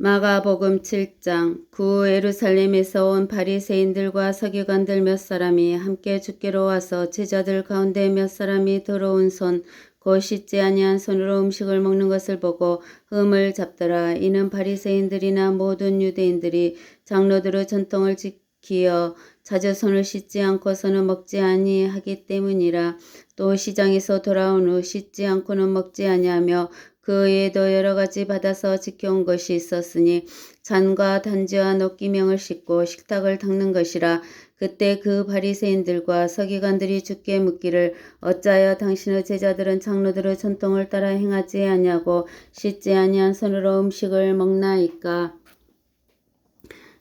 마가복음 7장 구 예루살렘에서 온 바리새인들과 서기관들 몇 사람이 함께 죽게로 와서 제자들 가운데 몇 사람이 더러운 손 곧 씻지 아니한 손으로 음식을 먹는 것을 보고 흠을 잡더라. 이는 바리새인들이나 모든 유대인들이 장로들의 전통을 지키어 자주 손을 씻지 않고서는 먹지 아니하기 때문이라. 또 시장에서 돌아온 후 씻지 않고는 먹지 아니하며 그 외에도 여러 가지 받아서 지켜온 것이 있었으니 잔과 단지와 녹기명을 씻고 식탁을 닦는 것이라 그때 그 바리새인들과 서기관들이 주께 묻기를 어찌하여 당신의 제자들은 장로들의 전통을 따라 행하지 아니하고 씻지 아니한 손으로 음식을 먹나이까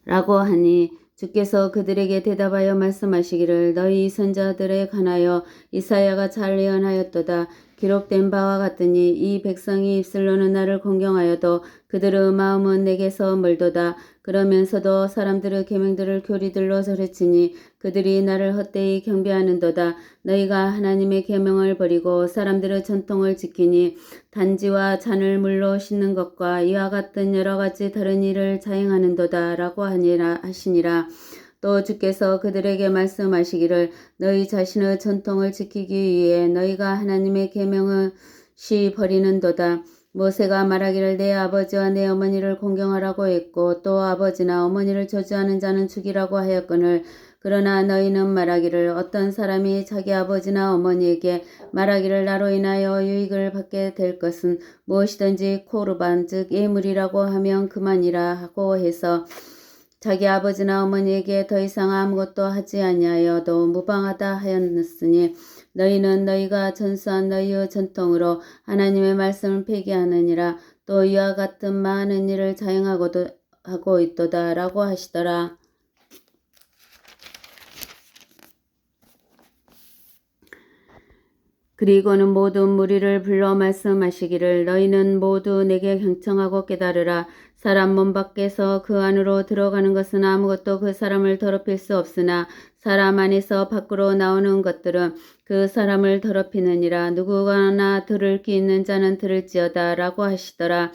라고 하니 주께서 그들에게 대답하여 말씀하시기를 너희 선자들에 관하여 이사야가 잘 예언하였도다. 기록된 바와 같으니 이 백성이 입술로는 나를 공경하여도 그들의 마음은 내게서 멀도다. 그러면서도 사람들의 계명들을 교리들로 소리치니 그들이 나를 헛되이 경배하는도다. 너희가 하나님의 계명을 버리고 사람들의 전통을 지키니 단지와 잔을 물로 씻는 것과 이와 같은 여러 가지 다른 일을 자행하는도다라고 하니라 하시니라. 또 주께서 그들에게 말씀하시기를 너희 자신의 전통을 지키기 위해 너희가 하나님의 계명을 시 버리는도다. 모세가 말하기를 내 아버지와 내 어머니를 공경하라고 했고 또 아버지나 어머니를 저주하는 자는 죽이라고 하였거늘 그러나 너희는 말하기를 어떤 사람이 자기 아버지나 어머니에게 말하기를 나로 인하여 유익을 받게 될 것은 무엇이든지 코르반 즉 예물이라고 하면 그만이라 하고 해서 자기 아버지나 어머니에게 더 이상 아무것도 하지 아니하여도 무방하다 하였으니 너희는 너희가 전수한 너희의 전통으로 하나님의 말씀을 폐기하느니라 또 이와 같은 많은 일을 자행하고도 하고 있도다라고 하시더라. 그리고는 모든 무리를 불러 말씀하시기를 너희는 모두 내게 경청하고 깨달으라. 사람 몸 밖에서 그 안으로 들어가는 것은 아무것도 그 사람을 더럽힐 수 없으나 사람 안에서 밖으로 나오는 것들은 그 사람을 더럽히느니라. 누구나 들을 귀 있는 자는 들을지어다 라고 하시더라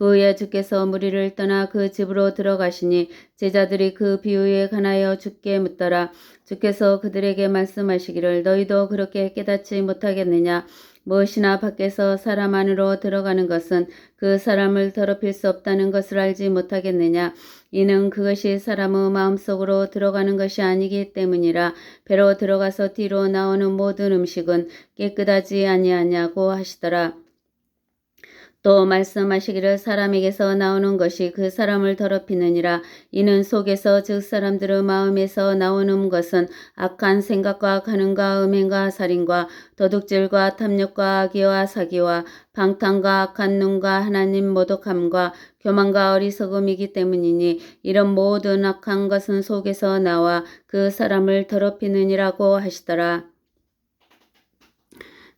그 후에 주께서 무리를 떠나 그 집으로 들어가시니 제자들이 그 비유에 관하여 주께 묻더라 주께서 그들에게 말씀하시기를 너희도 그렇게 깨닫지 못하겠느냐 무엇이나 밖에서 사람 안으로 들어가는 것은 그 사람을 더럽힐 수 없다는 것을 알지 못하겠느냐. 이는 그것이 사람의 마음속으로 들어가는 것이 아니기 때문이라 배로 들어가서 뒤로 나오는 모든 음식은 깨끗하지 아니하냐고 하시더라. 또 말씀하시기를 사람에게서 나오는 것이 그 사람을 더럽히느니라 이는 속에서 즉 사람들의 마음에서 나오는 것은 악한 생각과 가능과 음행과 살인과 도둑질과 탐욕과 악의와 사기와 방탕과 악한 눈과 하나님 모독함과 교만과 어리석음이기 때문이니 이런 모든 악한 것은 속에서 나와 그 사람을 더럽히느니라고 하시더라.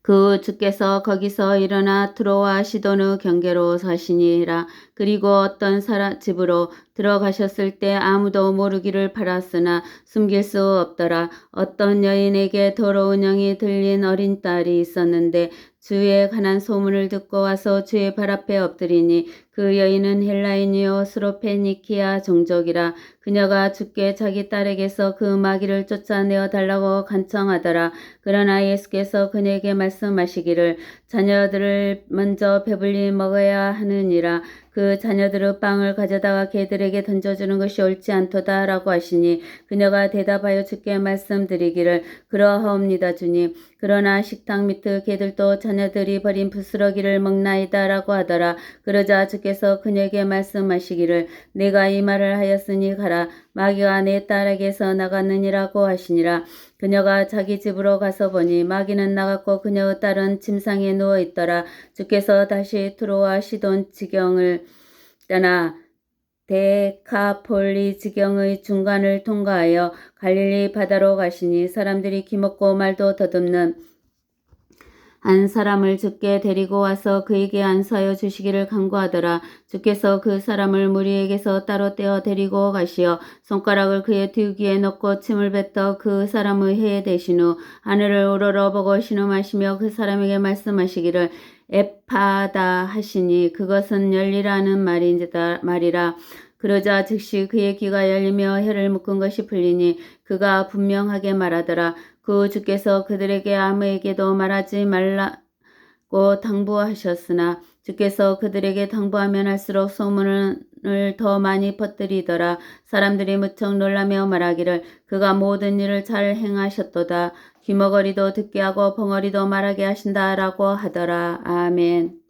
그 주께서 거기서 일어나 트로와 시돈의 경계로 사시니라. 그리고 어떤 사람 집으로 들어가셨을 때 아무도 모르기를 바랐으나 숨길 수 없더라. 어떤 여인에게 더러운 영이 들린 어린 딸이 있었는데 주에 관한 소문을 듣고 와서 주의 발 앞에 엎드리니 그 여인은 헬라인이요 스로페니키아 종족이라 그녀가 주께 자기 딸에게서 그 마귀를 쫓아내어 달라고 간청하더라. 그러나 예수께서 그녀에게 말씀하시기를 자녀들을 먼저 배불리 먹어야 하느니라. 그 자녀들의 빵을 가져다가 개들에게 던져주는 것이 옳지 않도다라고 하시니 그녀가 대답하여 주께 말씀드리기를 그러하옵니다 주님 그러나 식탁 밑의 개들도 자녀들이 버린 부스러기를 먹나이다라고 하더라 그러자 주 께서 그녀에게 말씀하시기를 내가 이 말을 하였으니 가라 마귀가 내 딸에게서 나갔느니라고 하시니라 그녀가 자기 집으로 가서 보니 마귀는 나갔고 그녀의 딸은 침상에 누워 있더라. 주께서 다시 트로와 시돈 지경을 떠나 데카폴리 지경의 중간을 통과하여 갈릴리 바다로 가시니 사람들이 기먹고 말도 더듬는 한 사람을 주께 데리고 와서 그에게 안수하여 주시기를 간구하더라. 주께서 그 사람을 무리에게서 따로 떼어 데리고 가시어 손가락을 그의 뒤귀에 넣고 침을 뱉어 그 사람의 해에 대신 후 하늘을 우러러 보고 신음하시며 그 사람에게 말씀하시기를 에파다 하시니 그것은 열리라는 말인지다 말이라 그러자 즉시 그의 귀가 열리며 혀를 묶은 것이 풀리니 그가 분명하게 말하더라 그 주께서 그들에게 아무에게도 말하지 말라고 당부하셨으나 주께서 그들에게 당부하면 할수록 소문을 더 많이 퍼뜨리더라. 사람들이 무척 놀라며 말하기를 그가 모든 일을 잘 행하셨도다. 귀머거리도 듣게 하고 벙어리도 말하게 하신다라고 하더라. 아멘